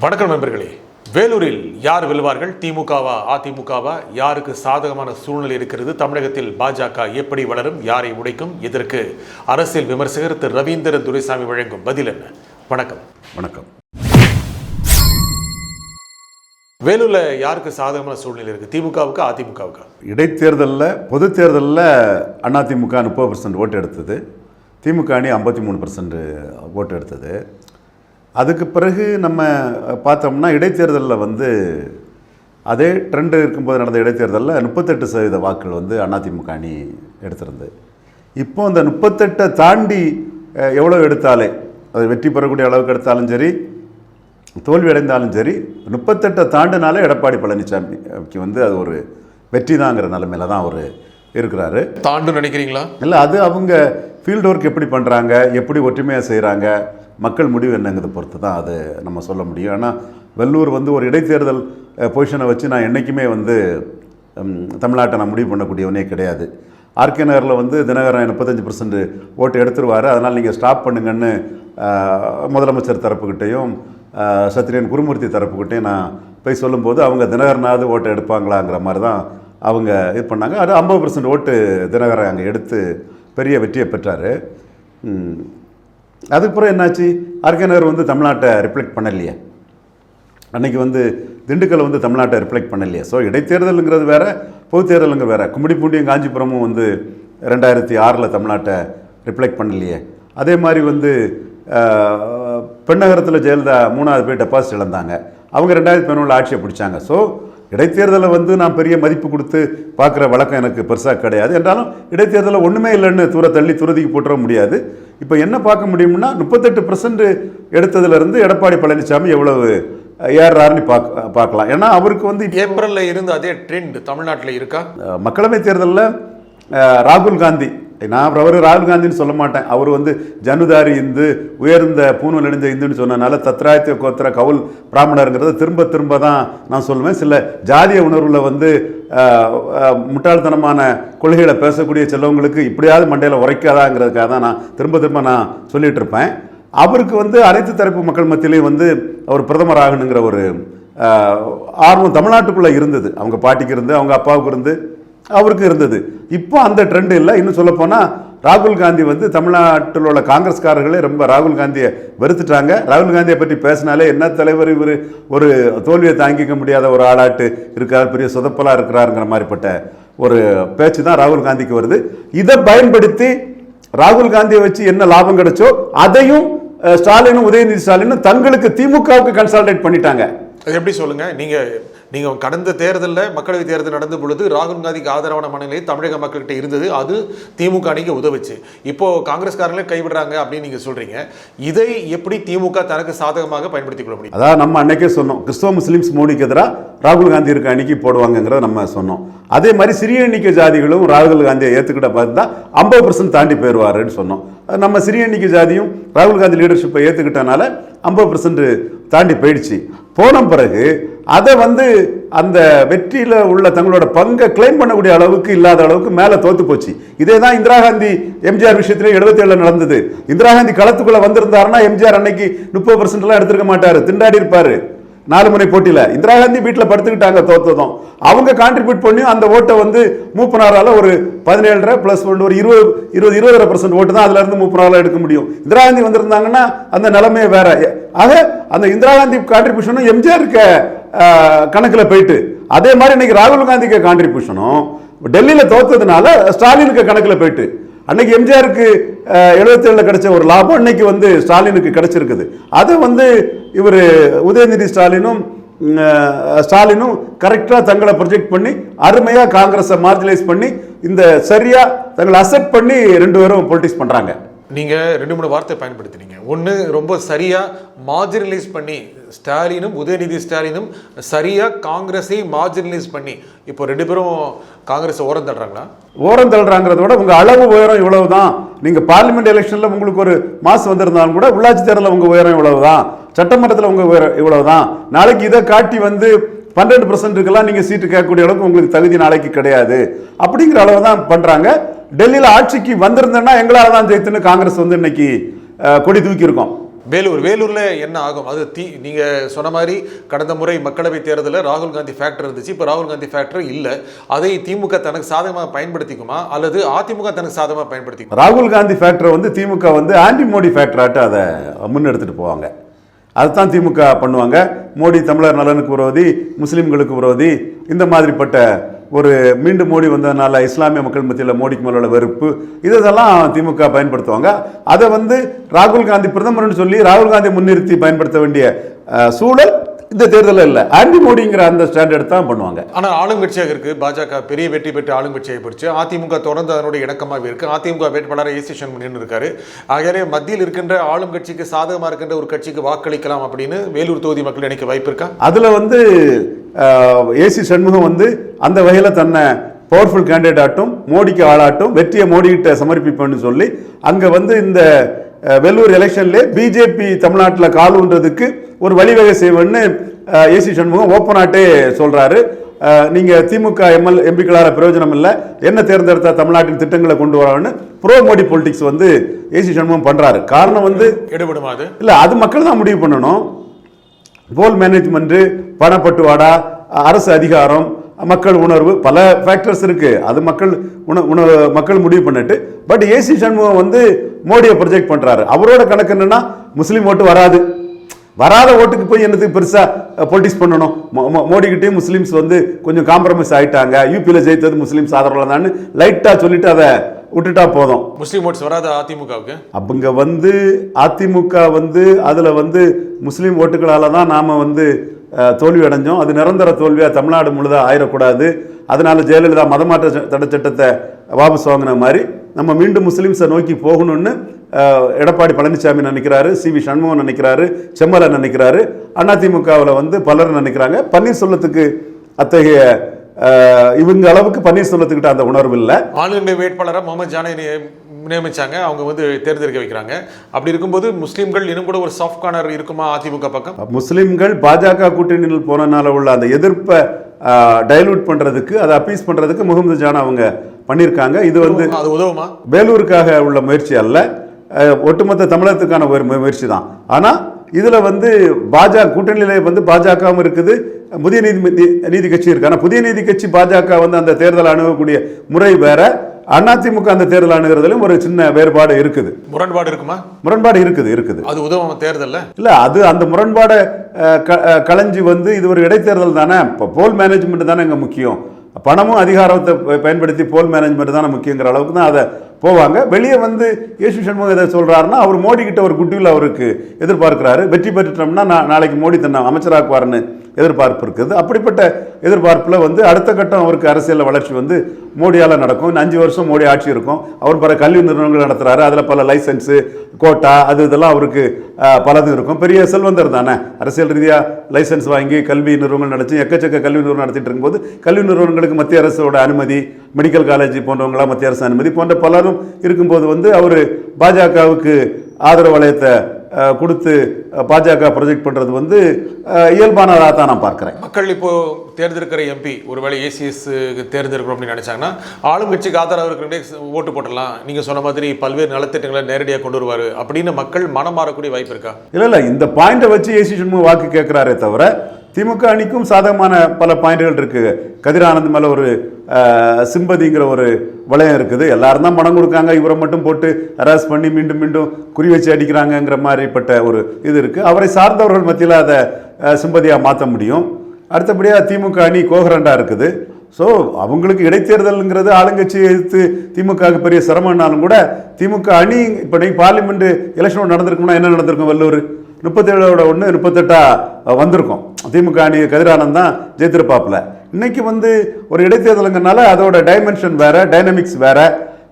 வணக்கம் நண்பர்களே. வேலூரில் யார் வெல்வார்கள்? திமுகவா அதிமுகவா? யாருக்கு சாதகமான சூழ்நிலை இருக்கிறது? தமிழகத்தில் பாஜக எப்படி வளரும்? யாரை உடைக்கும்? இதற்கு அரசியல் விமர்சகர் திரு ரவீந்திரன் துரைசாமி வழங்கும் பதில் என்ன? வணக்கம். வணக்கம். வேலூரில் யாருக்கு சாதகமான சூழ்நிலை இருக்குது திமுகவுக்கு அதிமுகவுக்கு? இடைத்தேர்தலில் பொது தேர்தலில் அதிமுக முப்பது பர்சன்ட் ஓட்டு எடுத்தது. திமுக அணி ஐம்பத்தி மூணு பர்சன்ட் ஓட்டு எடுத்தது. அதுக்கு பிறகு நம்ம பார்த்தோம்னா இடைத்தேர்தலில் வந்து அதே ட்ரெண்டு இருக்கும்போது நடந்த இடைத்தேர்தலில் முப்பத்தெட்டு சதவீத வாக்குகள் வந்து அதிமுக அணி எடுத்திருந்தது. இப்போ அந்த முப்பத்தெட்டை தாண்டி எவ்வளோ எடுத்தாலே அது வெற்றி பெறக்கூடிய அளவுக்கு எடுத்தாலும் சரி தோல்வி அடைந்தாலும் சரி முப்பத்தெட்டை தாண்டினாலே எடப்பாடி பழனிசாமிக்கு வந்து அது ஒரு வெற்றி தாங்கிற நிலைமையில தான் அவர் இருக்கிறாரு. தாண்டு நினைக்கிறீங்களா? இல்லை அது அவங்க ஃபீல்டு ஒர்க் எப்படி பண்ணுறாங்க எப்படி ஒற்றுமையாக செய்கிறாங்க மக்கள் முடிவு என்னங்கிறத பொறுத்து தான் அது நம்ம சொல்ல முடியும். ஆனால் வெள்ளூர் வந்து ஒரு இடைத்தேர்தல் பொசிஷனை வச்சு நான் என்றைக்குமே வந்து தமிழ்நாட்டை நான் முடிவு பண்ணக்கூடியவனே கிடையாது. ஆர்கே நகரில் வந்து தினகரன் முப்பத்தஞ்சு பர்சன்ட் ஓட்டு எடுத்துருவார். அதனால் நீங்கள் ஸ்டாப் பண்ணுங்கன்னு முதலமைச்சர் தரப்புக்கிட்டேயும் சத்ரியன் குருமூர்த்தி தரப்புக்கிட்டே நான் போய் சொல்லும்போது அவங்க தினகரனாவது ஓட்டை எடுப்பாங்களாங்கிற மாதிரி தான் அவங்க இது பண்ணாங்க. அது ஐம்பது பர்சன்ட் ஓட்டு தினகரன் அங்கே எடுத்து பெரிய வெற்றியை பெற்றார். அதுக்கப்புறம் என்னாச்சு? ஆர்கே நகர் வந்து தமிழ்நாட்டை ரிஃப்ளெக்ட் பண்ணலையே. அன்னைக்கு வந்து திண்டுக்கல் வந்து தமிழ்நாட்டை ரிஃப்ளெக்ட் பண்ணலையே. ஸோ இடைத்தேர்தலுங்கிறது வேற பொது தேர்தலுங்கிறது வேற. கும்மிடிப்பூண்டியும் காஞ்சிபுரமும் வந்து ரெண்டாயிரத்தி ஆறில் தமிழ்நாட்டை ரிஃப்ளெக்ட் பண்ணலையே. அதே மாதிரி வந்து பெண்ணகரத்தில் ஜெயலலிதா மூணாவது பேர் டெபாசிட் இழந்தாங்க. அவங்க ரெண்டாயிரத்தி பதினொன்றில் ஆட்சியை பிடிச்சாங்க. ஸோ இடைத்தேர்தலை வந்து நான் பெரிய மதிப்பு கொடுத்து பார்க்குற வழக்கம் எனக்கு பெருசாக கிடையாது. என்றாலும் இடைத்தேர்தலில் ஒன்றுமே இல்லைன்னு தூர தள்ளி துறதிக்கு போட்டுற முடியாது. இப்போ என்ன பார்க்க முடியும்னா முப்பத்தெட்டு பர்சன்ட் எடுத்ததுலேருந்து எடப்பாடி பழனிசாமி எவ்வளவு ஏறாருன்னு பார்க்க பார்க்கலாம். ஏன்னா அவருக்கு வந்து ஏப்ரல்ல இருந்து அதே ட்ரெண்ட் தமிழ்நாட்டுல இருக்கா? அஹ், மக்களவை தேர்தலில் ராகுல் காந்தி நான் அவர் ராகுல் காந்தின்னு சொல்ல மாட்டேன். அவர் வந்து ஜனுதாரி இந்து உயர்ந்த பூணு நெடுஞ்ச இந்துன்னு சொன்னனால தத்ராயத்திய கோத்திர கவுல் பிராமணருங்கிறத திரும்ப திரும்ப தான் நான் சொல்லுவேன். சில ஜாதிய உணர்வில் வந்து முட்டாள்தனமான கொள்கைகளை பேசக்கூடிய செல்லவங்களுக்கு இப்படியாவது மண்டையில் உரைக்காதாங்கிறதுக்காக தான் நான் திரும்ப திரும்ப நான் சொல்லிகிட்டு இருப்பேன். அவருக்கு வந்து அனைத்து தரப்பு மக்கள் மத்தியிலையும் வந்து அவர் பிரதமர் ஆகணுங்கிற ஒரு ஆர்வம் தமிழ்நாட்டுக்குள்ளே இருந்தது. அவங்க பாட்டிக்கு இருந்து அவங்க அப்பாவுக்கு இருந்து அவருக்கு இருந்தது. இப்போ அந்த ட்ரெண்ட் இல்லை. இன்னும் சொல்லப்போனால் ராகுல் காந்தி வந்து தமிழ்நாட்டில் உள்ள காங்கிரஸ்காரர்களே ரொம்ப ராகுல் காந்தியை வெறுத்துட்டாங்க. ராகுல் காந்தியை பற்றி பேசினாலே என்ன தலைவர் இவர் ஒரு தோல்வியை தாங்கிக்க முடியாத ஒரு ஆளாட்டு இருக்கார் பெரிய சொதப்பலாக இருக்கிறாருங்கிற மாதிரிப்பட்ட ஒரு பேச்சு தான் ராகுல் காந்திக்கு வருது. இதை பயன்படுத்தி ராகுல் காந்தியை வச்சு என்ன லாபம் கிடைச்சோ அதையும் ஸ்டாலினும் உதயநிதி ஸ்டாலினும் தங்களுக்கு திமுகவுக்கு கன்சால்டேட் பண்ணிட்டாங்க. எப்படி சொல்லுங்க? நீங்கள் நீங்கள் கடந்த தேர்தலில் மக்களவைத் தேர்தல் நடந்த பொழுது ராகுல் காந்திக்கு ஆதரவான மனநிலை தமிழக மக்கள்கிட்ட இருந்தது. அது திமுக அணிக்கு உதவுச்சு. இப்போது காங்கிரஸ்காரங்களே கைவிடுறாங்க அப்படின்னு நீங்கள் சொல்கிறீங்க இதை எப்படி திமுக தனக்கு சாதகமாக பயன்படுத்திக் கொள்ள முடியும்? அதாவது நம்ம அன்னைக்கே சொன்னோம். கிறிஸ்தவ முஸ்லிம்ஸ் மோடிக்கு எதிராக ராகுல் காந்தி இருக்க அணிக்கு போடுவாங்கங்கிறத நம்ம சொன்னோம். அதே மாதிரி சிறிய எண்ணிக்கை ஜாதிகளும் ராகுல் காந்தியை ஏற்றுக்கிட்ட பார்த்தா ஐம்பது பர்சன்ட் தாண்டி போயிடுவாருன்னு சொன்னோம். நம்ம சிறிய எண்ணிக்கை ஜாதியும் ராகுல் காந்தி லீடர்ஷிப்பை ஏற்றுக்கிட்டனால ஐம்பது பர்சன்ட் தாண்டி போயிடுச்சு. போன பிறகு அதை வந்து அந்த வெற்றியில் உள்ள தங்களோட பங்கை கிளைம் பண்ணக்கூடிய அளவுக்கு இல்லாத அளவுக்கு மேலே தோத்து போச்சு. இதே தான் இந்திரா காந்தி எம்ஜிஆர் விஷயத்திலே எழுபத்தி ஏழில் நடந்தது. இந்திரா காந்தி களத்துக்குள்ளே வந்திருந்தாருன்னா எம்ஜிஆர் அன்னைக்கு முப்பது பர்சன்ட்லாம் எடுத்திருக்க மாட்டார். திண்டாடி இருப்பார். நாலு முறை போட்டியில். இந்திரா காந்தி வீட்டில் படுத்துக்கிட்டாங்க தோத்ததும். அவங்க கான்ட்ரிபியூட் பண்ணி அந்த ஓட்டை வந்து மூப்பனாரால் ஒரு பதினேழரை ப்ளஸ் ஒன்று ஒரு இருபது இருபது இருபதரை பர்சன்ட் ஓட்டு தான் அதுலேருந்து மூப்பனாரால் எடுக்க முடியும். இந்திரா காந்தி வந்திருந்தாங்கன்னா அந்த நிலைமையே வேற. ஆக அந்த இந்திரா காந்தி கான்ட்ரிபியூஷனும் எம்ஜிஆருக்கு கணக்கில் போயிட்டு. அதே மாதிரி இன்னைக்கு ராகுல் காந்திக்கு கான்ட்ரிபியூஷனும் டெல்லியில் தோத்ததுனால ஸ்டாலினுக்கு கணக்கில் போயிட்டு. அன்னைக்கு எம்ஜிஆருக்கு எழுபத்தேழில் கிடைச்ச ஒரு லாபம் இன்னைக்கு வந்து ஸ்டாலினுக்கு கிடைச்சிருக்குது. அதை வந்து இவர் உதயநிதி ஸ்டாலினும் ஸ்டாலினும் கரெக்டாக தங்களை ப்ரொஜெக்ட் பண்ணி அருமையாக காங்கிரஸை மார்ஜினைஸ் பண்ணி இந்த சரியாக தங்களை அசெப்ட் பண்ணி ரெண்டு பேரும் பொலிட்டிக்ஸ் பண்ணுறாங்க நீங்கள் ரெண்டு மூணு வார்த்தை பயன்படுத்தினீங்க. ஒன்று ரொம்ப சரியாக மார்ஜினலைஸ் பண்ணி ஸ்டாலினும் உதயநிதி ஸ்டாலினும் சரியாக காங்கிரஸை மார்ஜினலைஸ் பண்ணி இப்போ ரெண்டு பேரும் காங்கிரஸ் ஓரம் தள்ளுறாங்களா? ஓரம் தள்ளுறாங்கிறத விட உங்கள் அளவு உயரம் இவ்வளவு தான் நீங்கள் பார்லிமெண்ட் எலெக்ஷனில் உங்களுக்கு ஒரு மாசு வந்திருந்தாலும் கூட உள்ளாட்சி தேர்தலில் உங்கள் உயரம் இவ்வளவு தான் சட்டமன்றத்தில் உங்கள் உயரம் இவ்வளவு தான் நாளைக்கு இதை காட்டி வந்து பன்னெண்டு பர்சன்ட்டுக்கெல்லாம் நீங்கள் சீட்டு கேட்கக்கூடிய அளவுக்கு உங்களுக்கு தகுதி நாளைக்கு கிடையாது. அப்படிங்கிற அளவு தான் பண்ணுறாங்க டெல்லியில் ஆட்சிக்கு வந்திருந்தேன்னா எங்களால் தான் ஜெயித்துன்னு காங்கிரஸ் வந்து இன்னைக்கு கொடி தூக்கியிருக்கோம். வேலூர் வேலூர்ல என்ன ஆகும்? அது தீ நீங்க சொன்ன மாதிரி கடந்த முறை மக்களவை தேர்தலில் ராகுல் காந்தி ஃபேக்டர் இருந்துச்சு. இப்போ ராகுல் காந்தி ஃபேக்டர் இல்ல. அதை திமுக தனக்கு சாதகமாக பயன்படுத்திக்குமா? அல்லது அதிமுக தனக்கு சாதகமாக பயன்படுத்திக்குமா? ராகுல் காந்தி ஃபேக்டரை வந்து திமுக வந்து ஆன்டி மோடி ஃபேக்டராட்டு அதை முன்னெடுத்துட்டு போவாங்க. அதுதான் திமுக பண்ணுவாங்க. மோடி தமிழர் நலனுக்கு விரோதி முஸ்லீம்களுக்கு விரோதி இந்த மாதிரிப்பட்ட ஒரு மீண்டும் மோடி வந்ததுனால இஸ்லாமிய மக்கள் மத்தியில் மோடிக்கு மேல உள்ள வெறுப்பு. இதெல்லாம் திமுக பயன்படுத்துவாங்க. அதை வந்து ராகுல் காந்தி பிரதமர்னு சொல்லி ராகுல் காந்தி முன்னிறுத்தி பயன்படுத்த வேண்டிய சூழல் இந்த தேர்தலில் இல்லை. ஆன்டி மோடிங்கிற அந்த ஸ்டாண்டர்ட் தான் பண்ணுவாங்க. ஆனால் ஆளுங்கட்சியாக இருக்கு பாஜக பெரிய வெற்றி பெற்று ஆளுங்கட்சியை போச்சு. அதிமுக தொடர்ந்து அதனுடைய இணக்கமாக இருக்கு. அதிமுக வேட்பாளர் ஏசி சண்முகன் இருக்காரு ஆகையாலே மத்தியில் இருக்கின்ற ஆளும் கட்சிக்கு சாதகமாக இருக்கின்ற ஒரு கட்சிக்கு வாக்களிக்கலாம் அப்படின்னு வேலூர் தொகுதி மக்கள் நினைக்க வாய்ப்பு இருக்கா? அதில் வந்து ஏசி சண்முகம் வந்து அந்த வகையில் தன்னை பவர்ஃபுல் கேண்டிடேட் ஆட்டும் மோடிக்கு ஆளாட்டும் வெற்றியை மோடிகிட்ட சமர்ப்பிப்பேன்னு சொல்லி அங்கே வந்து இந்த வெள்ளூர் எலெக்ஷன்ல பிஜேபி தமிழ்நாட்டில் கால் ஊன்றதுக்கு ஒரு வழிவகை செய்வேன்னு ஏசி சண்முகம் ஓப்பனாட்டே சொல்றாரு. அஹ், நீங்க திமுக எம்எல் எம்பிக்களால பிரயோஜனம் இல்லை. என்ன தேர்ந்தெடுத்தா தமிழ்நாட்டின் திட்டங்களை கொண்டு வரணும்னு ப்ரோ மோடி பொலிட்டிக்ஸ் வந்து ஏசி சண்முகம் பண்றாரு. காரணம் வந்து எடுபடுமா அது? இல்ல அது மக்கள் தான் முடிவு பண்ணணும். போல் மேனேஜ்மெண்ட் பணப்பட்டுவாடா அரசு அதிகாரம் மக்கள் உணர்வு பல ஃபேக்டர்ஸ் இருக்கு. அது மக்கள் உண உண மக்கள் முடிவு பண்ணிட்டு பட் ஏசி சண்முகம் வந்து மோடியை ப்ரொஜெக்ட் பண்றாரு. அவரோட கணக்கு என்னன்னா முஸ்லீம் ஓட்டு வராது. வராத ஓட்டுக்கு போய் என்னத்துக்கு பெருசா பொலிட்டிக்ஸ் பண்ணணும்? மோடிக்கிட்டேயும் முஸ்லீம்ஸ் வந்து கொஞ்சம் காம்ப்ரமைஸ் ஆயிட்டாங்க. யூபியில் ஜெயித்தது முஸ்லீம்ஸ் ஆதரவில் தான். லைட்டா சொல்லிட்டு அதை விட்டுட்டா போதும். முஸ்லீம் ஓட்ஸ் வராத அதிமுகவுக்கு? அவங்க வந்து அதிமுக வந்து அதில் வந்து முஸ்லீம் ஓட்டுகளால் தான் நாம் வந்து தோல்வி அடைஞ்சோம். அது நிரந்தர தோல்வியாக தமிழ்நாடு முழுதாக ஆயிடக்கூடாது அதனால ஜெயலலிதா மதமாற்ற ச- தடை சட்டத்தை வாபஸ் வாங்கின மாதிரி நம்ம மீண்டும் முஸ்லீம்ஸை நோக்கி போகணும்னு எடப்பாடி பழனிசாமி நினைக்கிறாரு சி வி சண்முகம் நினைக்கிறாரு செம்மலன் நினைக்கிறாரு அதிமுகவில் வந்து பலர் நினைக்கிறாங்க. பன்னீர்செல்வத்துக்கு அத்தகைய இவங்க அளவுக்கு பன்னீர்செல்வத்துக்கிட்ட அந்த உணர்வு இல்லை. ஆளுநர் வேட்பாளராக முகமது ஜானை நிய- நியமிச்சாங்க. அவங்க வந்து தேர்ந்தெடுக்க வைக்கிறாங்க. அப்படி இருக்கும்போது முஸ்லீம்கள் இன்னும் கூட ஒரு சாஃப்ட் கார்னர் இருக்குமா அதிமுக பக்கம்? முஸ்லிம்கள் பாஜக கூட்டணியில் போனனால உள்ள அந்த எதிர்ப்பை டைலூட் பண்றதுக்கு அதை அப்பீஸ் பண்றதுக்கு முகமது ஜான் அவங்க பண்ணியிருக்காங்க. இது வந்து அது உதவுமா? வேலூருக்காக உள்ள முயற்சி அல்ல. ஒட்டுமொத்த தமிழகத்துக்கான ஒரு முயற்சி தான். ஆனா இதுல வந்து பாஜக கூட்டணியில வந்து பாஜகவும் இருக்குது. புதிய நீதி நீதி கட்சி இருக்கு. ஆனா புதிய நீதி கட்சி பாஜக வந்து அந்த தேர்தல் அணுகக்கூடிய முறை வேற. அதிமுக அந்த தேர்தல் அணுகிறதுலையும் ஒரு சின்ன வேறுபாடு இருக்குது. முரண்பாடு இருக்குமா? முரண்பாடு இருக்குது இருக்குது. அது உதவும் தேர்தல்ல? இல்ல அது அந்த முரண்பாடை களைஞ்சு வந்து இது ஒரு இடைத்தேர்தல் தானே. இப்போ போல் மேனேஜ்மெண்ட் தானே இங்கே முக்கியம். பணமும் அதிகாரத்தை பயன்படுத்தி போல் மேனேஜ்மெண்ட் தானே முக்கியங்கிற அளவுக்கு தான் அதை போவாங்க. வெளியே வந்து இயேசு சண்முகம் இதை சொல்றாருன்னா அவர் மோடி கிட்ட ஒரு குட்வில் அவருக்கு எதிர்பார்க்கிறாரு. வெற்றி பெற்றுட்டோம்னா நா- நாளைக்கு மோடி தன்னை அமைச்சராக்குவார்னு எதிர்பார்ப்பு இருக்குது. அப்படிப்பட்ட எதிர்பார்ப்பில் வந்து அடுத்த கட்டம் அவருக்கு அரசியல் வளர்ச்சி வந்து மோடியால் நடக்கும். இன்னும் அஞ்சு வருஷம் மோடி ஆட்சி இருக்கும். அவர் பல கல்வி நிறுவனங்கள் நடத்துகிறாரு அதில் பல லைசன்ஸு கோட்டா அது இதெல்லாம் அவருக்கு பலதும் பலது இருக்கும். பெரிய செல்வந்தர் தானே? அரசியல் ரீதியாக லைசன்ஸ் வாங்கி கல்வி நிறுவனங்கள் நடத்தி எக்கச்சக்க கல்வி நிறுவனம் நடத்திட்டு இருக்கும்போது கல்வி நிறுவனங்களுக்கு மத்திய அரசோட அனுமதி மெடிக்கல் காலேஜ் போன்றவங்களாம் மத்திய அரசு அனுமதி போன்ற பலரும் இருக்கும்போது வந்து அவர் பாஜகவுக்கு ஆதரவு வளையத்தை கொடுத்து பாஜக ப்ரொஜெக்ட் பண்ணுறது வந்து இயல்பானதாக தான் நான் பார்க்குறேன். மக்கள் இப்போது தேர்ந்தெடுக்கிற எம்பி ஒருவேளை ஏசிஎஸ்க்கு தேர்ந்தெடுக்கணும் அப்படின்னு நினைச்சாங்கன்னா ஆளும் கட்சிக்கு ஆதரவு இருக்கிறவங்களே ஓட்டு போட்டலாம் நீங்க சொன்ன மாதிரி பல்வேறு நலத்திட்டங்களை நேரடியாக கொண்டு வருவார். அப்படின்னு மக்கள் மனம் மாறக்கூடிய வாய்ப்பு இருக்கா? இல்லை இல்லை இந்த பாயிண்டை வச்சு ஏசி சண்முகம் வாக்கு கேட்குறாரே தவிர திமுக அணிக்கும் சாதகமான பல பாயிண்டுகள் இருக்குது கதிரானந்த் மேலே ஒரு சிம்பதிங்கிற ஒரு வளையம் இருக்குது. எல்லாரும் தான் பணம் கொடுக்காங்க. இவரை மட்டும் போட்டு ஹராஸ் பண்ணி மீண்டும் மீண்டும் குறி வச்சு அடிக்கிறாங்கங்கிற மாதிரிப்பட்ட ஒரு இது இருக்குது அவரை சார்ந்தவர்கள் மத்தியில் அதை சிம்பதியாக மாற்ற முடியும். அடுத்தபடியாக திமுக அணி கோகரண்டாக இருக்குது. ஸோ அவங்களுக்கு இடைத்தேர்தலுங்கிறது ஆளுங்கட்சி எதிர்த்து திமுகவுக்கு பெரிய சிரமம்னாலும் கூட திமுக அணி இப்போ நீங்கள் பார்லிமெண்ட் எலெக்ஷன் நடந்திருக்கும்னா என்ன நடந்திருக்கும் வல்லூர்? முப்பத்தேழோட ஒன்று முப்பத்தெட்டாக வந்திருக்கும். திமுக அணி கதிரானந்த் தான் ஜெயித்திருப்பாப்பில். இன்றைக்கி வந்து ஒரு இடைத்தேர்தலுங்கிறனால அதோட டைமென்ஷன் வேறு டைனமிக்ஸ் வேறு.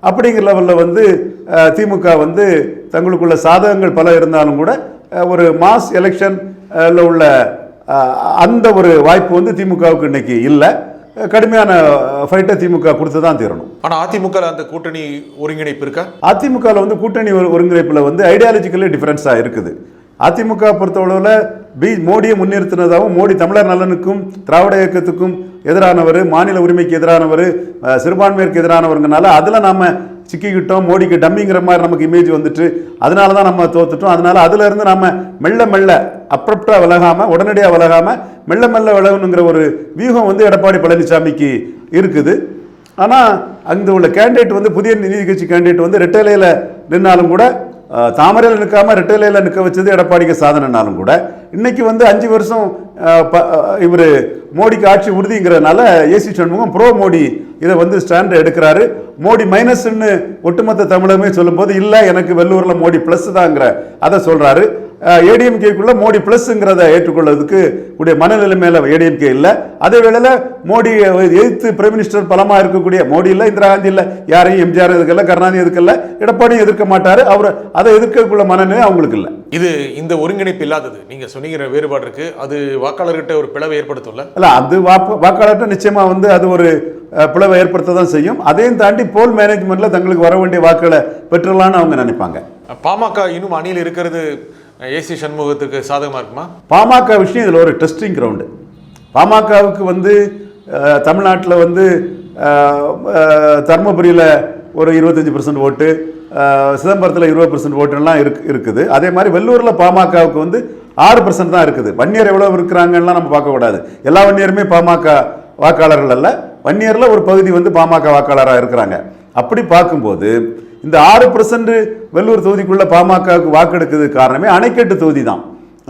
அப்படிங்கிற லெவலில் வந்து திமுக வந்து தங்களுக்குள்ள சாதகங்கள் பல இருந்தாலும் கூட ஒரு மாஸ் எலெக்ஷன் உள்ள அந்த ஒரு வாய்ப்பு வந்து திமுகவுக்கு இன்னைக்கு இல்லை. கடுமையான ஃபைட்டை திமுக கொடுத்து தான் தீரணும். ஆனா அதிமுக அந்த கூட்டணி ஒருங்கிணைப்பு இருக்கா? அதிமுகவில் வந்து கூட்டணி ஒரு- ஒருங்கிணைப்புல வந்து ஐடியாலஜிக்கலி டிஃபரன்ஸாக இருக்குது. அதிமுக பொறுத்தளவில் பி மோடியை முன்னிறுத்தினதாகவும் மோடி தமிழர் நலனுக்கும் திராவிட இயக்கத்துக்கும் எதிரானவர் மாநில உரிமைக்கு எதிரானவர் சிறுபான்மையிற்கு எதிரானவருங்கனால அதில் நாம சிக்கிக்கிட்டோம் மோடிக்கு டம்மிங்கிற மாதிரி நமக்கு இமேஜ் வந்துட்டு அதனால தான் நம்ம தோத்துட்டோம். அதனால அதுலேருந்து நம்ம மெல்ல மெல்ல அப்ரப்டாக விலகாமல் உடனடியாக விலகாமல் மெல்ல மெல்ல விலகணுங்கிற ஒரு வியூகம் வந்து எடப்பாடி பழனிசாமிக்கு இருக்குது. ஆனால் அங்கே உள்ள கேண்டிடேட் வந்து புதிய நீதி கட்சி கேண்டிடேட் வந்து ரெட்டலையில் நின்னாலும் கூட தாமரையில் நிற்காம ரெட்டையிலையில் நிற்க வச்சது எடப்பாடிக்கு சாதனைனாலும் கூட இன்னைக்கு வந்து அஞ்சு வருஷம் இவர் மோடிக்கு ஆட்சி உறுதிங்கிறதுனால ஏசி சண்முகம் ப்ரோ மோடி இதை வந்து ஸ்டாண்ட் எடுக்கிறாரு. மோடி மைனஸ்ன்னு ஒட்டுமொத்த தமிழமே சொல்லும்போது இல்லை எனக்கு வெள்ளூரில் மோடி ப்ளஸ் தாங்கிற அதை சொல்கிறாரு ஏடிஎம்கேக்குள்ள மோடி பிளஸ்ங்கிறத ஏற்றுக்கொள்வதற்கு கூடிய மனநிலை மேல ஏடிஎம்கே இல்லை. அதே வேளையில் மோடி எதிர்த்து பிரைம் மினிஸ்டர் பலமா இருக்கக்கூடிய மோடி இல்லை இந்திரா காந்தி இல்லை யாரையும் எம்ஜிஆர் எதுக்கல கருணாநிதி எதுக்கல எடப்பாடியும் எதிர்க்க மாட்டாரு. அவர் அதை எதிர்க்கக்குள்ள மனநிலை அவங்களுக்கு இல்லை. இது இந்த ஒருங்கிணைப்பு இல்லாதது. நீங்க சொன்னீங்கிற வேறுபாடு இருக்கு. அது வாக்காளர்கிட்ட ஒரு பிளவை ஏற்படுத்தும்ல? அல்ல அது வாக்கு வாக்காளர்கிட்ட நிச்சயமா வந்து அது ஒரு பிளவை ஏற்படுத்த தான் செய்யும். அதையும் தாண்டி போல் மேனேஜ்மெண்ட்ல தங்களுக்கு வர வேண்டிய வாக்குகளை பெற்றுலான்னு அவங்க நினைப்பாங்க. பாமக இன்னும் அணியில் இருக்கிறது ஏசி சண்முகத்துக்கு சாதகமாக இருக்குமா? பாமக விஷயம் இதில் ஒரு டெஸ்டிங் கிரவுண்டு பாமகவுக்கு வந்து தமிழ்நாட்டில் வந்து தருமபுரியில் ஒரு இருபத்தஞ்சி பர்சன்ட் ஓட்டு சிதம்பரத்தில் இருபது பர்சன்ட் ஓட்டுலாம் இருக்கு இருக்குது. அதே மாதிரி வெள்ளூரில் பாமகவுக்கு வந்து ஆறு பர்சன்ட் தான் இருக்குது. வன்னியர் எவ்வளோ இருக்கிறாங்கலாம் நம்ம பார்க்கக்கூடாது எல்லா வன்னியருமே பாமக வாக்காளர்கள் அல்ல. வன்னியரில் ஒரு பகுதி வந்து பாமக வாக்காளராக இருக்கிறாங்க. அப்படி பார்க்கும்போது இந்த ஆறு பர்சன்ட் வெள்ளூர் தொகுதிக்குள்ள பாமகவுக்கு வாக்கெடுக்கிறது காரணமே அணைக்கட்டு தொகுதி தான்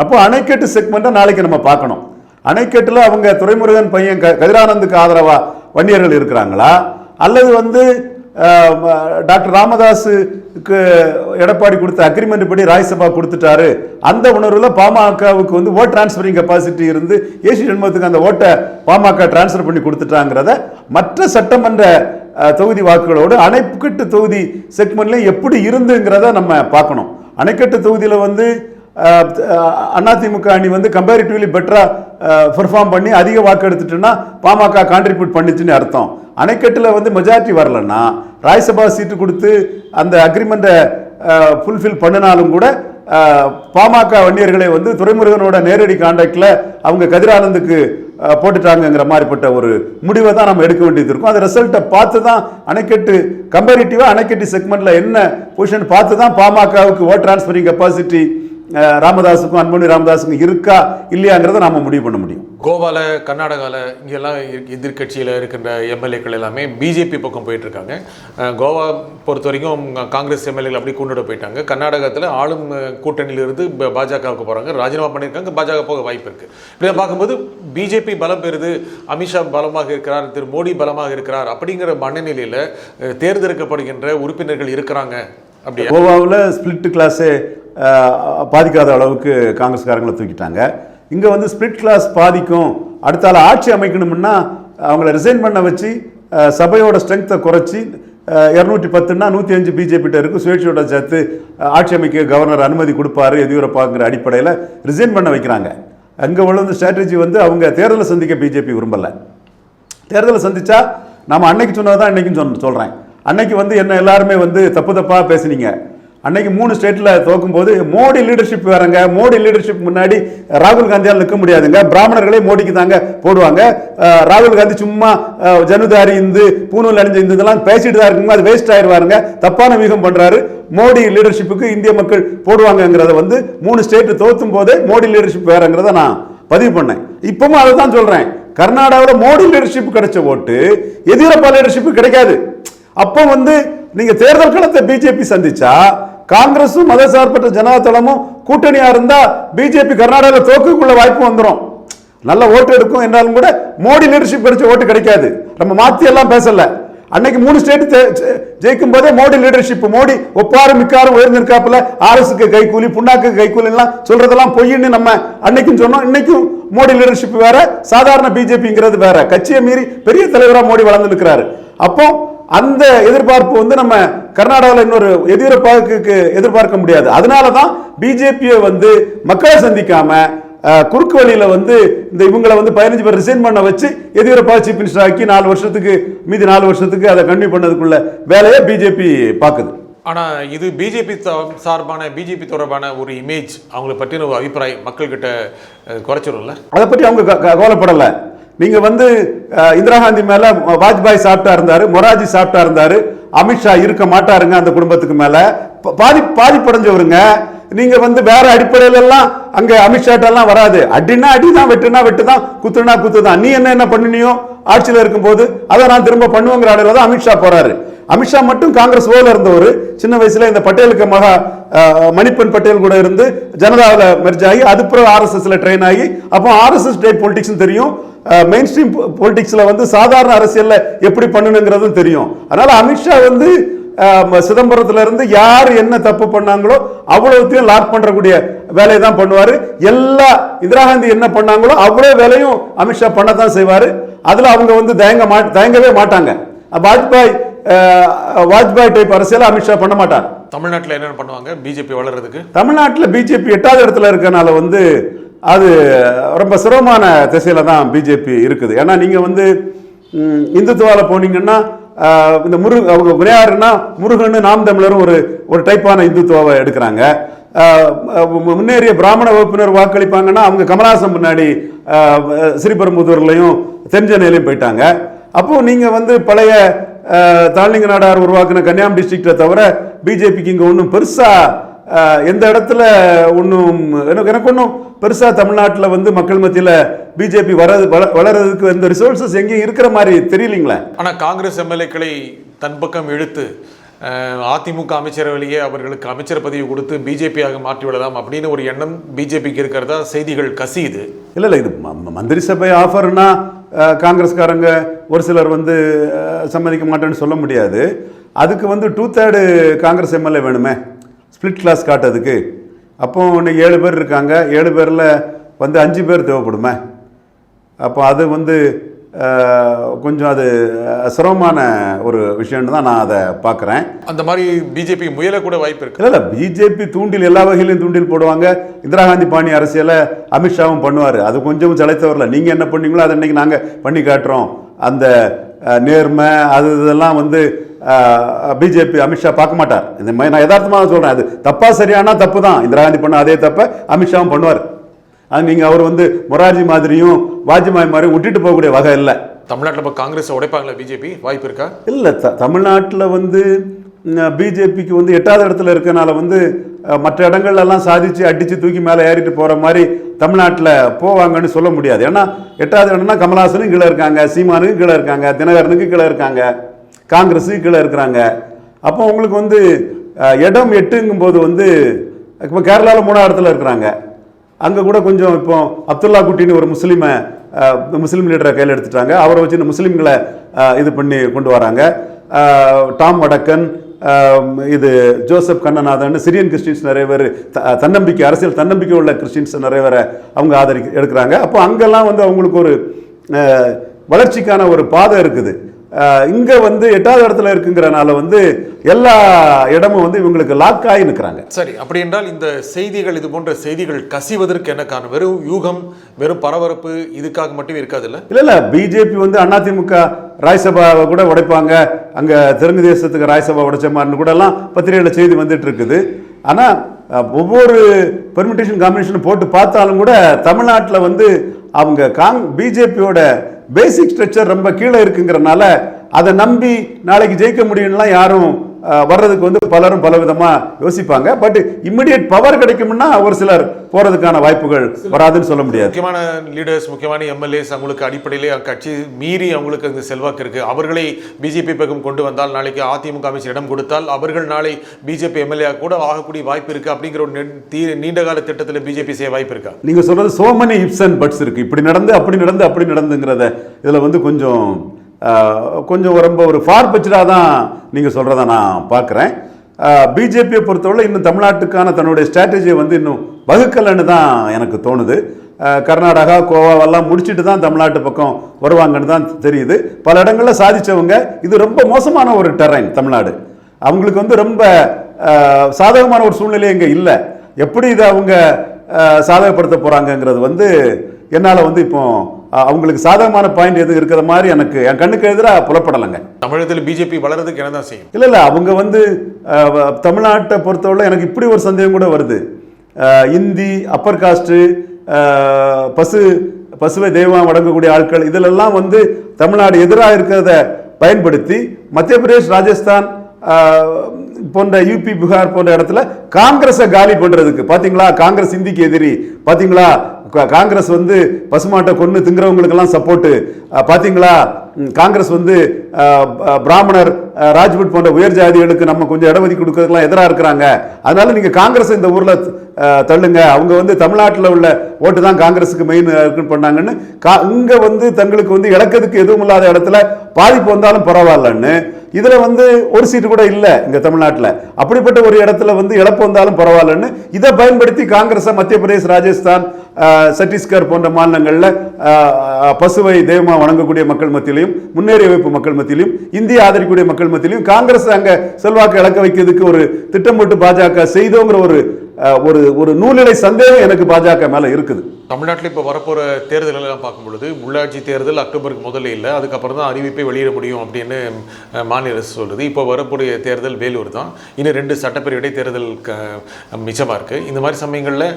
அப்போ அணைக்கட்டு செக்மெண்ட்டை நாளைக்கு நம்ம பார்க்கணும். அணைக்கட்டில் அவங்க துறைமுருகன் பையன் க கதிரானந்துக்கு ஆதரவாக வன்னியர்கள் இருக்கிறாங்களா? அல்லது வந்து டாக்டர் ராமதாஸுக்கு எடப்பாடி கொடுத்த அக்ரிமெண்ட் படி ராஜ்யசபா கொடுத்துட்டாரு. அந்த உணர்வில் பாமகவுக்கு வந்து ஓட் டிரான்ஸ்ஃபரிங் கெப்பாசிட்டி இருந்து ஏசி ஜென்மத்துக்கு அந்த ஓட்டை பாமக டிரான்ஸ்ஃபர் பண்ணி கொடுத்துட்டாங்கிறத மற்ற சட்டமன்ற தொகுதி வாக்குகளோடு அணைக்கட்டு தொகுதி செக்மெண்ட்லேயும் எப்படி இருந்துங்கிறத நம்ம பார்க்கணும். அணைக்கட்டு தொகுதியில் வந்து அதிமுக அணி வந்து கம்பேரிட்டிவ்லி பெட்டராக பெர்ஃபார்ம் பண்ணி அதிக வாக்கு எடுத்துட்டுன்னா பாமக கான்ட்ரிபியூட் பண்ணிச்சுன்னு அர்த்தம். அணைக்கட்டில் வந்து மெஜாரிட்டி வரலன்னா ராஜ்சபா சீட்டு கொடுத்து அந்த அக்ரிமெண்ட்டை ஃபுல்ஃபில் பண்ணினாலும் கூட பாமக வன்னியர்களை வந்து துறைமுருகனோட நேரடி கான்டாக்டில் அவங்க கதிரானந்துக்கு போட்டுட்டாங்கிற மாதிரிப்பட்ட ஒரு முடிவை தான் நம்ம எடுக்க வேண்டியது இருக்கும். அந்த ரிசல்ட்டை பார்த்து தான் அணைக்கட்டு கம்பேரிட்டிவாக அணைக்கட்டு செக்மெண்ட்டில் என்ன பொசிஷன் பார்த்து தான் பாமகவுக்கு ஓட் டிரான்ஸ்ஃபரிங் கெப்பாசிட்டி ராமதாஸுக்கும் அன்புமணி ராமதாஸுக்கும் இருக்கா இல்லையாங்கிறத நாம முடிவு பண்ண முடியும். கோவால கர்நாடகாவில் இங்கெல்லாம் எதிர்க்கட்சியில் இருக்கின்ற எம்எல்ஏக்கள் எல்லாமே பிஜேபி பக்கம் போயிட்டு இருக்காங்க அஹ் கோவா பொறுத்த வரைக்கும் காங்கிரஸ் எம்எல்ஏக்கள் அப்படி கொண்டுட்டு போயிட்டாங்க. கர்நாடகத்தில் ஆளும் கூட்டணியிலிருந்து பாஜகவுக்கு போகிறாங்க ராஜினாமா பண்ணியிருக்காங்க. பாஜக போக வாய்ப்பு இருக்கு. இப்படி பார்க்கும்போது பிஜேபி பலம் பெறுது அமித்ஷா பலமாக இருக்கிறார் திரு மோடி பலமாக இருக்கிறார் அப்படிங்கிற மனநிலையில் தேர்ந்தெடுக்கப்படுகின்ற உறுப்பினர்கள் இருக்கிறாங்க. அப்படியா? கோவாவில் ஸ்பிளிட் கிளாஸே பாதிக்காத அளவுக்கு காங்கிரஸ்காரங்களை தூக்கிட்டாங்க. இங்கே வந்து ஸ்பிளிட் கிளாஸ் பாதிக்கும். அடுத்தால ஆட்சி அமைக்கணும்னா அவங்கள ரிசைன் பண்ண வச்சு சபையோட ஸ்ட்ரென்த்தை குறைச்சி இரநூத்தி பத்துனா நூற்றி அஞ்சு பிஜேபிட்ட இருக்கும் சுயேட்சையோட சேர்த்து ஆட்சி அமைக்க கவர்னர் அனுமதி கொடுப்பாரு எதியூரப்பாங்கிற அடிப்படையில் ரிசைன் பண்ண வைக்கிறாங்க. அங்கே உள்ள ஸ்ட்ராட்டஜி வந்து அவங்க தேர்தலை சந்திக்க பிஜேபி விரும்பலை. தேர்தலை சந்தித்தா நம்ம அன்னைக்கு சொன்னதான் இன்னைக்கும் சொன்ன சொல்கிறேன் அன்னைக்கு வந்து என்ன எல்லாருமே வந்து தப்பு தப்பாக பேசுனீங்க. அன்னைக்கு மூணு ஸ்டேட்டில் தோக்கும்போது மோடி லீடர்ஷிப் வேறங்க. மோடி லீடர்ஷிப் முன்னாடி ராகுல் காந்தியால் நிற்க முடியாதுங்க. பிராமணர்களே மோடிக்கு தாங்க போடுவாங்க. ராகுல் காந்தி சும்மா ஜனுதாரி இந்து பூணூல் அணிஞ்ச இந்து இதெல்லாம் பேசிட்டு தான் இருக்குங்க. அது வேஸ்ட் ஆயிடுவாருங்க. தப்பான வியூகம் பண்ணுறாரு மோடி லீடர்ஷிப்புக்கு இந்திய மக்கள் போடுவாங்கங்கிறத வந்து மூணு ஸ்டேட்டு தோத்தும் போதே மோடி லீடர்ஷிப் வேறங்கிறத நான் பதிவு பண்ணேன். இப்பவும் அதை தான் சொல்கிறேன் கர்நாடகாவில் மோடி லீடர்ஷிப் கிடைச்ச ஓட்டு எதியூரப்பா லீடர்ஷிப் கிடைக்காது. அப்போ வந்து நீங்கள் தேர்தல் களத்தை பிஜேபி சந்திச்சா காங்கிரஸும் மதசார்பற்ற ஜனதாதளமும் கூட்டணியா இருந்தா பிஜேபி கர்நாடகாவில் தோக்குக்குள்ள வாய்ப்பு வந்துடும் நல்ல ஓட்டு எடுக்கும் என்றாலும் கூட மோடி லீடர்ஷிப் கிடைச்ச ஓட்டு கிடைக்காது. நம்ம மாத்தி எல்லாம் பேசல. அன்னைக்கு மூணு ஸ்டேட் ஜெயிக்கும் போதே மோடி லீடர்ஷிப் மோடி ஒப்பாரும் மிக்காரும் உயர்ந்திருக்காப்புல ஆர்எஸ்க்கு கைக்கூலி புண்ணாக்கு கைக்கூலி எல்லாம் சொல்றதெல்லாம் பொய்ன்னு நம்ம அன்னைக்கும் சொன்னோம். இன்னைக்கும் மோடி லீடர்ஷிப் வேற சாதாரண பிஜேபிங்கிறது வேற. கட்சியை மீறி பெரிய தலைவரா மோடி வளர்ந்துருக்கிறாரு. அப்போ அந்த எதிர்பார்ப்பு வந்து நம்ம கர்நாடகாவில் இன்னொரு எதிர்பார்ப்புக்கு எதிர்பார்க்க முடியாது. அதனால தான் பிஜேபியை வந்து மக்களை சந்திக்காம குறுக்கு வழியில வந்து இந்த இவங்களை வந்து பதினஞ்சு பேர் ரிசைன் பண்ண வச்சு எதியூரப்பா சீஃப் மினிஸ்டர் ஆக்கி நாலு வருஷத்துக்கு மீதி நாலு வருஷத்துக்கு அதை கண்டினியூ பண்ணதுக்குள்ள வேலையை பிஜேபி பார்க்குது. ஆனா இது பிஜேபி சார்பான பிஜேபி தொடர்பான ஒரு இமேஜ் அவங்களை பற்றின ஒரு அபிப்பிராயம் மக்கள்கிட்ட அஹ், குறைச்சிரும்ல? அதை பற்றி அவங்க கவலைப்படல. நீங்க வந்து இந்திரா காந்தி மேல வாஜ்பாய் சாப்பிட்டா இருந்தாரு மொராஜி சாப்பிட்டா இருந்தாரு அமித்ஷா இருக்க மாட்டாருங்க அந்த குடும்பத்துக்கு மேல. பாதி பாதிப்படைஞ்சவருங்க. நீங்க வந்து வேற அடிப்படையில எல்லாம் அங்க அமித்ஷாட்டெல்லாம் வராது. அடினா அடிதான் வெட்டுனா வெட்டுதான் குத்துனா குத்துதான். நீ என்ன என்ன பண்ணினியோ ஆட்சியில் இருக்கும்போது அதை நான் திரும்ப பண்ணுவேங்கிற அடையில தான் அமித்ஷா போறாரு. அமித்ஷா மட்டும் காங்கிரஸ் ஓல இருந்தவர். சின்ன வயசுல இந்த பட்டேலுக்கு மகா மணிப்பன் பட்டேல் கூட இருந்து ஜனதாவில் மெர்ஜ் ஆகி அது பிறகு ஆர்எஸ்எஸ்ல ட்ரெயின் ஆகி அப்போ ஆர்எஸ்எஸ் டைப் பொலிட்டிக்ஸ் தெரியும். மெயின் ஸ்ட்ரீம் பொலிட்டிக்ஸ்ல வந்து சாதாரண அரசியல்ல எப்படி பண்ணணுங்கிறதும் தெரியும். அதனால அமித்ஷா வந்து சிதம்பரத்துல இருந்து யார் என்ன தப்பு பண்ணாங்களோ அவ்வளவுத்தையும் லாக் பண்றக்கூடிய வேலையை தான் பண்ணுவாரு. எல்லா இந்திரா காந்தி என்ன பண்ணாங்களோ அவ்வளவு வேலையும் அமித்ஷா பண்ணத்தான் செய்வாரு. அதுல அவங்க வந்து தயங்க மா தயங்கவே மாட்டாங்க. வாஜ்பாய் வாஜ்பாய் டைப் அரசியல் அமித்ஷா பண்ண மாட்டார். தமிழ்நாட்டுல என்னென்ன பண்ணுவாங்க? பிஜேபி வளர்றதுக்கு? தமிழ்நாட்டில் பிஜேபி எட்டாவது இடத்துல இருக்கனால வந்து அது ரொம்ப சிரமமான திசையில தான் பிஜேபி இருக்குது. ஏன்னா நீங்கள் வந்து ம், இந்துத்துவால போனீங்கன்னா இந்த முரு அவங்க விளையாடுனா முருகன் நாம் தமிழரும் ஒரு ஒரு டைப்பான இந்துத்துவாவை எடுக்கிறாங்க. முன்னேறிய பிராமண வகுப்பினர் வாக்களிப்பாங்கன்னா அவங்க கமலாசம் முன்னாடி ஆஹ், ஸ்ரீபெரும்புதூர்லையும் தென்சென்னையிலையும் போயிட்டாங்க. அப்போது நீங்கள் வந்து பழைய தாழ்நிங்க நாடார் உருவாக்குன கன்னியாம் டிஸ்ட்ரிக்டை தவிர பிஜேபிக்கு இங்கே ஒன்றும் பெருசாக எந்த இடத்துல ஒன்றும் எனக்கு எனக்கு ஒன்றும் பெருசா தமிழ்நாட்டில் வந்து மக்கள் மத்தியில் பிஜேபி வர்றது வள- வளர்றதுக்கு எந்த ரிசோர்சஸ் எங்கேயும் இருக்கிற மாதிரி தெரியலீங்களே? ஆனா காங்கிரஸ் எம்எல்ஏக்களை தன் பக்கம் இழுத்து அதிமுக அமைச்சரவையிலேயே அவர்களுக்கு அமைச்சர் பதவி கொடுத்து பிஜேபியாக மாற்றி விடலாம் அப்படின்னு ஒரு எண்ணம் பிஜேபிக்கு இருக்கிறதா? செய்திகள் கசியுது. இல்லை இல்லை இது மந்திரி சபை ஆஃபர்னா காங்கிரஸ்காரங்க ஒரு சிலர் வந்து சம்மதிக்க மாட்டேன்னு சொல்ல முடியாது. அதுக்கு வந்து டூ தேர்டு காங்கிரஸ் எம்எல்ஏ வேணுமே. ஸ்பிளிட் கிளாஸ் காட்டுறதுக்கு அப்போ இன்னைக்கு ஏழு பேர் இருக்காங்க. ஏழு பேரில் வந்து அஞ்சு பேர் தேவைப்படுமே. அப்போ அது வந்து கொஞ்சம் அது சிரமமான ஒரு விஷயம்னு தான் நான் அதை பார்க்குறேன். அந்த மாதிரி பிஜேபி முயல கூட வாய்ப்பு இருக்கு. இல்ல இல்ல. பிஜேபி தூண்டில் எல்லா வகையிலும் தூண்டில் போடுவாங்க. இந்திரா காந்தி பாணி அரசியலை அமித்ஷாவும் பண்ணுவார். அது கொஞ்சம் சளைத்தவரில். நீங்க என்ன பண்ணீங்களோ அதை இன்னைக்கு நாங்க பண்ணி காட்டுறோம். அந்த நேர்மை அது இதெல்லாம் வந்து பிஜேபி அமித்ஷா பார்க்க மாட்டார். இந்த மாதிரி நான் யதார்த்தமாக சொல்றேன். அது தப்பா சரியானா தப்பு தான் இந்திரா காந்தி பண்ண அதே தப்ப அமித்ஷாவும் பண்ணுவார். அது நீங்க அவர் வந்து மொரார்ஜி மாதிரியும் வாஜ்பாய் மாதிரியும் விட்டுட்டு போகக்கூடிய வகை இல்லை. தமிழ்நாட்டுல இப்ப காங்கிரஸ் உடைப்பாங்களா பிஜேபி? வாய்ப்பு இருக்கா? இல்லை த தமிழ்நாட்டில் வந்து பிஜேபிக்கு வந்து எட்டாவது இடத்துல இருக்கனால வந்து மற்ற இடங்கள்ல எல்லாம் சாதிச்சு அடிச்சு தூக்கி மேலே ஏறிட்டு போற மாதிரி தமிழ்நாட்டில் போவாங்கன்னு சொல்ல முடியாது. ஏன்னா எட்டாவது இடம்னா கமல்ஹாசனும் கீழே இருக்காங்க சீமானுக்கும் கீழே இருக்காங்க தினகரனுக்கு கீழே இருக்காங்க. காங்கிரஸு கீழே இருக்கிறாங்க. அப்போ உங்களுக்கு வந்து இடம் எட்டுங்கும்போது வந்து இப்போ கேரளாவில் மூணாவது இடத்துல இருக்கிறாங்க. அங்கே கூட கொஞ்சம் இப்போ அப்துல்லா குட்டின்னு ஒரு முஸ்லீமை முஸ்லீம் லீடரை கையில் எடுத்துட்டாங்க. அவரை வச்சு இந்த முஸ்லீம்களை இது பண்ணி கொண்டு வராங்க. டாம் வடக்கன் இது ஜோசப் கண்ணநாதன் சிரியன் கிறிஸ்டின்ஸ் நிறைய பேர் த- தன்னம்பிக்கை அரசியல் தன்னம்பிக்கை உள்ள கிறிஸ்டின்ஸ் நிறைய பேரை அவங்க ஆதரிக்க எடுக்கிறாங்க. அப்போ அங்கெல்லாம் வந்து அவங்களுக்கு ஒரு வளர்ச்சிக்கான ஒரு பாதை இருக்குது. இங்க வந்து எட்டாவது இடத்துல இருக்குங்கிறனால வந்து எல்லா இடமும் வந்து இவங்களுக்கு லாக் ஆகி நிற்கிறாங்க சரி அப்படி என்றால் இந்த செய்திகள் இது போன்ற செய்திகள் கசிவதற்கு என்ன காரணம்? வெறும் யூகம் வெறும் பரபரப்பு இதுக்காக மட்டும் இருக்காதுல்ல இல்ல? இல்ல பிஜேபி வந்து அதிமுக ராஜ்சபாவை கூட உடைப்பாங்க. அங்க தெலுங்கு தேசத்துக்கு ராஜ்சபா உடைச்ச மாதிரி கூட எல்லாம் பத்திரிகையில செய்தி வந்துட்டு இருக்குது. ஆனா அஹ், ஒவ்வொரு பெர்மிட்டேஷன் காம்பினேஷன் போட்டு பார்த்தாலும் கூட தமிழ்நாட்டில் வந்து அவங்க காங் பிஜேபியோட பேசிக் ஸ்ட்ரக்சர் ரொம்ப கீழே இருக்குங்கிறனால அதை நம்பி நாளைக்கு ஜெயிக்க முடியும்லாம் யாரும் வர்றதுக்கு வந்து பலரும் பல விதமா யோசிப்பாங்க. பட் இம்மிடியட் பவர் கிடைக்கும்னா ஒரு சிலர் போறதுக்கான வாய்ப்புகள் வராதுன்னு சொல்ல முடியாது. முக்கியமான லீடர்ஸ் முக்கியமான எம்எல்ஏஸ் அவங்களுக்கு அடிப்படையிலே கட்சி மீறி அவங்களுக்கு அந்த செல்வாக்கு இருக்கு. அவர்களை பிஜேபி பக்கம் கொண்டு வந்தால் நாளைக்கு அதிமுக அமைச்சர் இடம் கொடுத்தால் அவர்கள் நாளை பிஜேபி எம்எல்ஏ கூட ஆகக்கூடிய வாய்ப்பு இருக்கு அப்படிங்கிற ஒரு தீ- நீண்ட கால திட்டத்தில் பிஜேபி செய்ய வாய்ப்பு இருக்கா? நீங்க சொல்றது so many ifs and buts இருக்கு. இப்படி நடந்து அப்படி நடந்து அப்படி நடந்துங்கிறத இதுல வந்து கொஞ்சம் கொஞ்சம் ரொம்ப ஒரு ஃபார் தான் நீங்கள் சொல்கிறத நான் பார்க்குறேன். பிஜேபியை பொறுத்தவரை இன்னும் தமிழ்நாட்டுக்கான தன்னுடைய ஸ்ட்ராட்டஜியை வந்து இன்னும் வகுக்கலைன்னு தான் எனக்கு தோணுது. கர்நாடகா கோவாவெல்லாம் முடிச்சிட்டு தான் தமிழ்நாட்டு பக்கம் வருவாங்கன்னு தான் தெரியுது. பல இடங்களில் சாதித்தவங்க இது ரொம்ப மோசமான ஒரு டெரைன் தமிழ்நாடு. அவங்களுக்கு வந்து ரொம்ப சாதகமான ஒரு சூழ்நிலை இங்கே இல்லை. எப்படி இதை அவங்க சாதகப்படுத்த போகிறாங்கங்கிறது வந்து என்னால் வந்து இப்போ அவங்களுக்கு சாதகமான பாயிண்ட் எதுவும் இருக்கிற மாதிரி எனக்கு என் கண்ணுக்கு எதிராக புலப்படலைங்க. தமிழகத்தில் பிஜேபி வளர்றதுக்கு என்ன தான் செய்யும்? இல்லை இல்லை அவங்க வந்து தமிழ்நாட்டை பொறுத்தவரை எனக்கு இப்படி ஒரு சந்தேகம் கூட வருது. இந்தி அப்பர் காஸ்ட்டு பசு பசுவை தெய்வம் வழங்கக்கூடிய ஆட்கள் இதிலெல்லாம் வந்து தமிழ்நாடு எதிராக இருக்கிறத பயன்படுத்தி மத்திய பிரதேஷ் ராஜஸ்தான் போன்ற யூபி பீகார் போன்ற இடத்துல காங்கிரஸை காலி பண்றதுக்கு பாத்தீங்களா? காங்கிரஸ் இந்திக்கு எதிரி பாத்தீங்களா? கா- காங்கிரஸ் வந்து பசுமாட்டை கொன்று திங்குறவங்களுக்கெல்லாம் சப்போர்ட்டு பார்த்தீங்களா காங்கிரஸ் வந்து பிராமணர் ராஜ்புட் போன்ற உயர் ஜாதிகளுக்கு நம்ம கொஞ்சம் இடஒதுக்கி கொடுக்கறதுக்கெல்லாம் எதிராக இருக்கிறாங்க. அதனால நீங்கள் காங்கிரஸ் இந்த ஊரில் தள்ளுங்க. அவங்க வந்து தமிழ்நாட்டில் உள்ள ஓட்டு தான் காங்கிரஸுக்கு மெயின் இருக்குன்னு பண்ணாங்கன்னு கா- இங்கே வந்து தங்களுக்கு வந்து இழக்கிறதுக்கு எதுவும் இல்லாத இடத்துல பாதிப்பு வந்தாலும் பரவாயில்லன்னு இதில் வந்து ஒரு சீட்டு கூட இல்லை இங்கே தமிழ்நாட்டில். அப்படிப்பட்ட ஒரு இடத்துல வந்து இழப்பு வந்தாலும் பரவாயில்லன்னு இதை பயன்படுத்தி காங்கிரஸை மத்திய பிரதேஷ் ராஜஸ்தான் சத்தீஸ்கர் போன்ற மாநிலங்களில் பசுவை தெய்வமாக வணங்கக்கூடிய மக்கள் மத்தியிலையும் முன்னேறிய வைப்பு மக்கள் மத்தியிலையும் இந்திய ஆதரிக்கக்கூடிய மக்கள் மத்தியிலையும் காங்கிரஸ் அங்கே செல்வாக்கு இழக்க வைக்கிறதுக்கு ஒரு திட்டம் போட்டு பாஜக செய்தோங்கிற ஒரு ஒரு ஒரு நூலிலை சந்தேகம் எனக்கு பாஜக மேலே இருக்குது. தமிழ்நாட்டில் இப்போ வரப்போகிற தேர்தலெல்லாம் பார்க்கும்பொழுது பார்க்கும் பொழுது உள்ளாட்சி தேர்தல் அக்டோபருக்கு முதல்ல இல்லை அதுக்கப்புறம் தான் அறிவிப்பை வெளியிட முடியும் அப்படின்னு மாநில அரசு சொல்லுது. இப்போ வரக்கூடிய தேர்தல் வேலூர் தான். இன்னும் ரெண்டு சட்டப்பேரவை இடைத்தேர்தல் க மிச்சமாக இருக்குது இந்த மாதிரி சமயங்களில்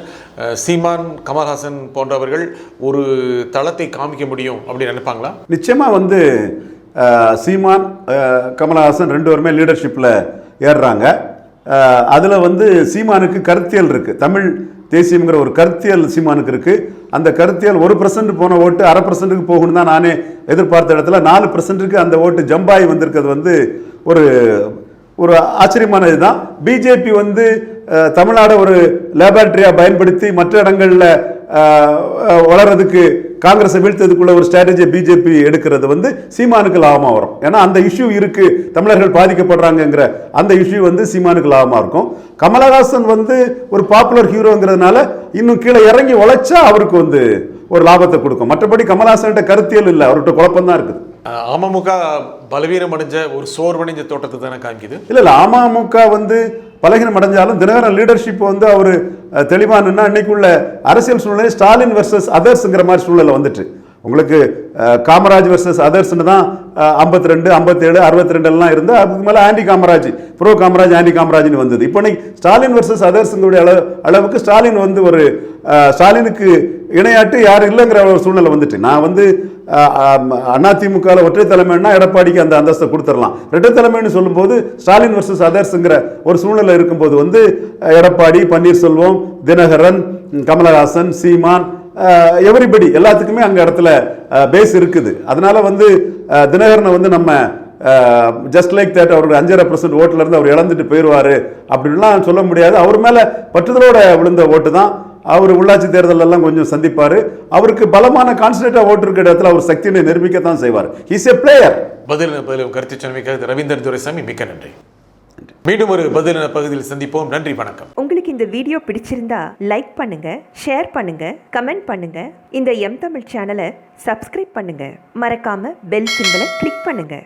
சீமான் கமல்ஹாசன் போன்றவர்கள் ஒரு தளத்தை காமிக்க முடியும் அப்படின்னு நினைப்பாங்களா? நிச்சயமாக வந்து சீமான் கமல்ஹாசன் ரெண்டு பேருமே லீடர்ஷிப்பில் ஏறுறாங்க. அதில் வந்து சீமானுக்கு கருத்தியல் இருக்குது தமிழ் தேசியம்ங்கிற ஒரு கருத்தியல் சீமானுக்கு இருக்குது அந்த கருத்தியல் ஒரு பர்சன்ட் போன ஓட்டு அரை பர்சன்ட்டுக்கு போகணும் தான் நானே எதிர்பார்த்த இடத்துல நாலு பர்சன்ட்டுக்கு அந்த ஓட்டு ஜம்பாய் வந்திருக்கிறது வந்து ஒரு ஒரு ஆச்சரியமான இதுதான். பிஜேபி வந்து தமிழ்நாடை ஒரு லேபார்டரியாக பயன்படுத்தி மற்ற இடங்களில் வளர்றதுக்கு காங்கிரஸை வீழ்த்ததுக்குள்ள ஒரு ஸ்ட்ராட்டஜியை பிஜேபி எடுக்கிறது வந்து சீமானுக்கு லாபமாக வரும். ஏன்னா அந்த இஷ்யூ இருக்கு தமிழர்கள் பாதிக்கப்படுறாங்கங்கிற அந்த இஷ்யூ வந்து சீமானுக்கு லாபமாக இருக்கும். கமலஹாசன் வந்து ஒரு பாப்புலர் ஹீரோங்கிறதுனால இன்னும் கீழே இறங்கி உழைச்சா அவருக்கு வந்து ஒரு லாபத்தை கொடுக்கும். மற்றபடி கமலஹாசன்கிட்ட கருத்தியல் இல்லை அவர்கிட்ட குழப்பம் தான் இருக்குது. அமமுக பலவீனம் அடைஞ்ச ஒரு சோர்வடைஞ்ச தோட்டத்தை தானே காமிக்குது இல்ல இல்ல அமமுக வந்து பலகீனம் அடைஞ்சாலும் தினகரன் லீடர்ஷிப் வந்து அவர் தெளிவானுன்னா இன்னைக்குள்ள அரசியல் சூழ்நிலை ஸ்டாலின் வர்சஸ் அதர்ஸ்ங்கிற மாதிரி சூழ்நிலை வந்துட்டு. உங்களுக்கு காமராஜ் வர்சஸ் அதர்ஸ்னு தான் ஐம்பத்தி ரெண்டு ஐம்பத்தேழு அறுபத்தி ரெண்டுலாம் இருந்து அதுக்கு மேலே anti Kamaraj pro Kamaraj anti காமராஜ்னு வந்தது. இப்போ இன்னைக்கு ஸ்டாலின் வர்சஸ் அதர்ஸுங்களுடைய அளவு அளவுக்கு ஸ்டாலின் வந்து ஒரு ஸ்டாலினுக்கு இணையாட்டு யாரும் இல்லைங்கிற ஒரு சூழ்நிலை வந்துட்டு. நான் வந்து அதிமுகவில் ஒற்றை தலைமைன்னா எடப்பாடிக்கு அந்த அந்தஸ்தை கொடுத்துடலாம். ரெட்டை தலைமைன்னு சொல்லும்போது ஸ்டாலின் வர்சஸ் அதர்ஸுங்கிற ஒரு சூழ்நிலை இருக்கும்போது வந்து எடப்பாடி பன்னீர்செல்வம் தினகரன் கமலஹாசன் சீமான் எவரிபடி எல்லாத்துக்குமே அங்கே இடத்துல பேஸ் இருக்குது. அதனால வந்து தினகரனை வந்து நம்ம ஜஸ்ட் லைக் தேட் அவருடைய அஞ்சரை பர்சன்ட் ஓட்டுல இருந்து அவர் இழந்துட்டு போயிடுவார் அப்படின்லாம் சொல்ல முடியாது. அவர் மேலே பற்றுதலோட விழுந்த ஓட்டு தான் அவர் உள்ளாட்சி தேர்தல் எல்லாம் கொஞ்சம் சந்திப்பாரு. அவருக்கு பலமான கான்ஸ்டன்டா ஓட்டு இருக்கிற இடத்துல அவர் சக்தியை நிரூபிக்கத்தான் செய்வார். இஸ் எ பிளேயர் பதில் பதிலும் கருத்து சொன்னமைக்காக ரவீந்திரன் துரைசாமி மிக்க நன்றி. மீண்டும் ஒரு பதில் பகுதியில் சந்திப்போம். நன்றி வணக்கம். உங்களுக்கு இந்த வீடியோ பிடிச்சிருந்தா லைக் பண்ணுங்க ஷேர் பண்ணுங்க கமெண்ட் பண்ணுங்க. இந்த எம் தமிழ் சேனலை சப்ஸ்கிரைப் பண்ணுங்க. மறக்காம பெல் சிம்பலை கிளிக் பண்ணுங்க.